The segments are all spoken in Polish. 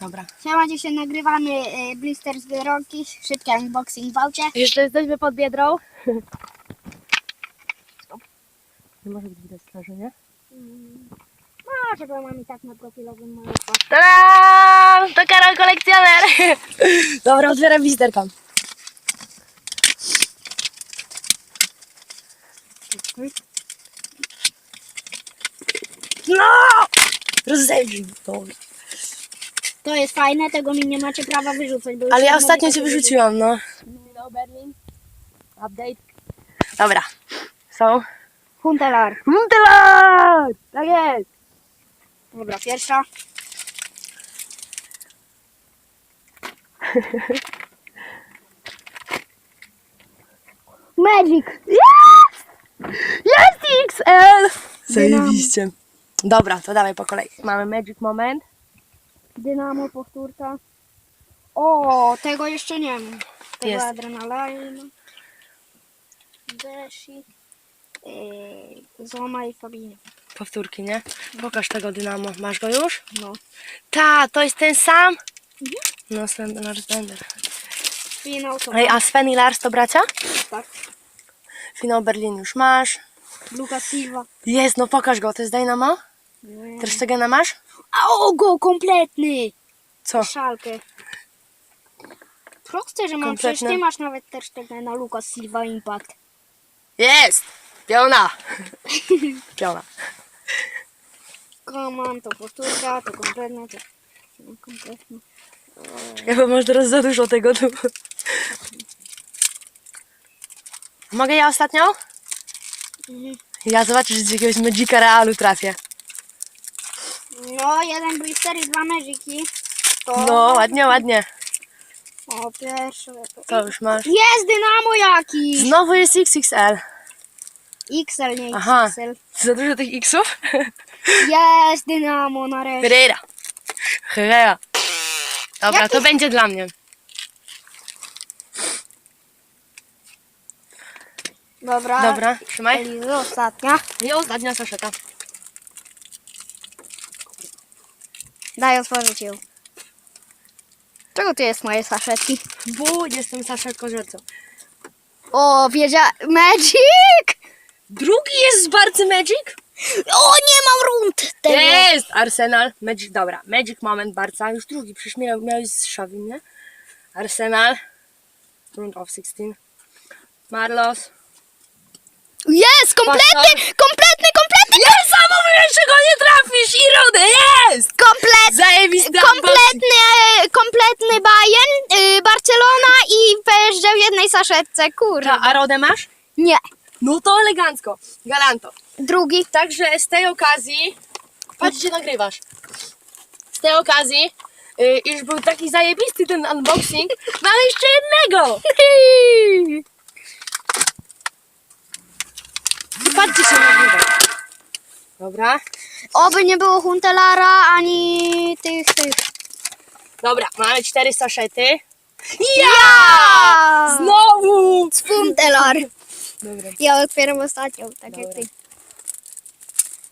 Dobra. Siema, dzisiaj nagrywamy y, blister z Biedronki, szybki unboxing w aucie. Jeszcze jesteśmy pod Biedrą. Nie może być widać straży, nie? Może, bo mam i tak na profilowym moją Tada! To Karol kolekcjoner! Dobra, otwieram blisterkę. No! Rozejrzyj to. To jest fajne, tego mi nie macie prawa wyrzucać. Bo już Ale ja jedno ostatnio cię wyrzuciłam, no. Hello Berlin. Update. Dobra. Są. Huntelar. Muntelar! Tak jest! Dobra, pierwsza. Magic. Jest XL! Zajebiście. Dobra, to dawaj po kolei. Mamy Magic Moment. Dynamo, powtórka. O, tego jeszcze nie mam. Tego Jest. adrenalina. Deshi. Yy, Zoma i Fabinho. Powtórki, nie? Pokaż tego dynamo. Masz go już? No. Ta, to jest ten sam? No, Sven Lars Bender. Finał to Ej, a Sven i Lars to bracia? tak. Finał Berlin już masz. Lucas Silva. Jest, no pokaż go. To jest Dynamo? Też Stegena masz? A go, kompletny! Co? Szalkę. Proste, że mam, Kompletne. przecież ty masz nawet też tego na Lucas Silva Impact. Jest! Piona! Piona. Command, to powtórka, to kompletne, to no, kompletne. Czekaj, bo masz teraz za dużo tego tu. Mogę ja ostatnią? Mhm. Ja zobaczę, że z jakiegoś Magica Realu trafię. No, jeden blister i dwa magiki. To... No, ładnie, ładnie. O, pierwsze. To już masz. Jest dynamo jakiś! Znowu jest XXL. XL, nie Aha. XL. Za dużo tych Xów? Jest dynamo nareszcie. Pereira. Herrera. Dobra, Jaki- to będzie dla mnie. Dobra. Dobra, trzymaj. Elizy, ostatnia. I ostatnia saszeta. Daj otworzyć ją. Czego tu jest moje saszetki? Bu, jestem saszetką rzecą. O, wiedzia... Magic! Drugi jest z Barcy Magic? O, nie mam rund tego. Jest! Arsenal. Magic, dobra. Magic Moment Barca. Już drugi, przecież miał, miałeś z Szawin, nie? Arsenal. Round of 16. Marlos. Jest, kompletny, kompletny, kompletny, Jest! Samo mówiłem, czego nie trafisz! Kurde. Ta, a rodę masz? Nie, No to elegancko. Galanto. drugi. Także z tej okazji... Patrz, gdzie nagrywasz. Z tej okazji, y, iż był taki zajebisty ten unboxing, no ale jeszcze jednego! I patrzcie się nagrywa. Dobra. Oby nie było Huntelara, ani tych, tych. Dobra, mamy cztery saszety. Ja! Znowu! Huntelar. Dobra. Ja otwieram ostatnią, tak jak Dobra. ty.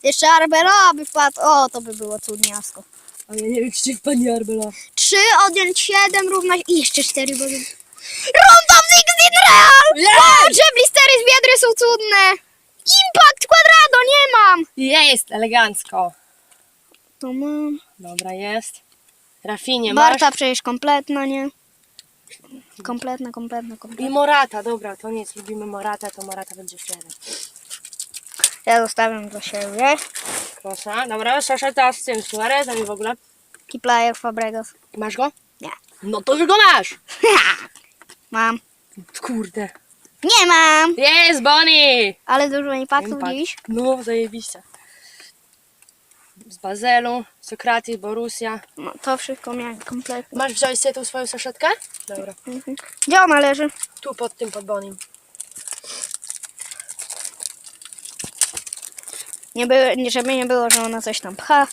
Jeszcze Arbela by wpadł. O, to by było cudniasko. A ja nie wiem, czy ci wpadnie Arbela. 3 odjąć 7 równa się... I jeszcze 4 bo... Round of 16 Real! Boże, blistery z Biedry są cudne! Impact Quadrado nie mam! Jest, elegancko. To mam. Dobra, jest. Rafinie masz. Barta przecież kompletna, nie? Kompletna, kompletna, kompletna. I Morata, dobra, to nic, lubimy Morata, to Morata będzie jeden. Ja zostawiam do siebie. Proszę, dobra, saszeta z tym Suarezem i w ogóle. Key player Fabregas. Masz go? Nie. No to już go masz! Mam. Kurde. Nie mam! Jest, Bonnie! Ale dużo impactów Impact. dziś. No, zajebiście. Z Bazelu, Sokratis, Borussia. No, to wszystko miałem kompletnie. Masz wziąć sobie tą swoją saszetkę? Dobra. Mhm. Gdzie ona leży? Tu pod tym, pod Bonim. Nie by, nie, żeby nie było, że ona coś tam pcha.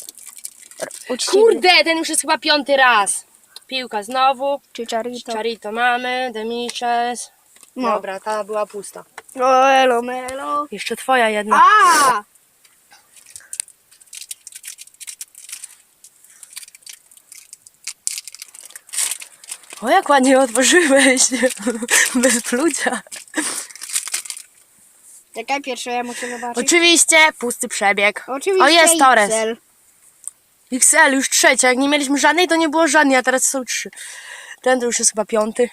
R- Uczciwy. Kurde, ten już jest chyba piąty raz. Piłka znowu. Chicharito. Charito mamy, Demiches. No. Dobra, ta była pusta. O, elo, melo. Jeszcze twoja jedna. A! O, jak ładnie otworzyłeś. Bez plucia. Czekaj, pierwsze ja muszę zobaczyć. Oczywiście pusty przebieg. Oczywiście O, jest Torres. XL. XL już trzecia. Jak nie mieliśmy żadnej, to nie było żadnej, a teraz są trzy. Ten to już jest chyba piąty.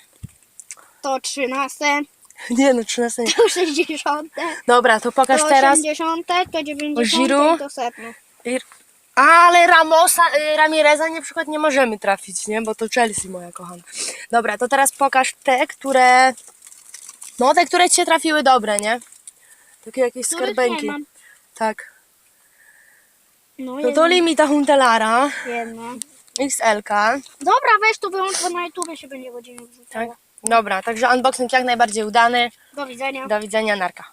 To 13, Nie no, trzynasty nie. to 60, Dobra, to pokaż to teraz. 80, to 90 O, Giroud? i to setne. Ale Ramosa, y, Ramireza na przykład nie możemy trafić, nie? Bo to Chelsea moja kochana. Dobra, to teraz pokaż te, które... No, te, które ci się trafiły dobre, nie? Takie jakieś Których skarbenki. nie mam. Tak. No, No to limita Huntelara, jedna. XL-ka. Dobra, weź to wyłącz, bo na YouTube się będzie godziny Tak? wrzucało. Dobra, także unboxing jak najbardziej udany. Do widzenia. Do widzenia, narka.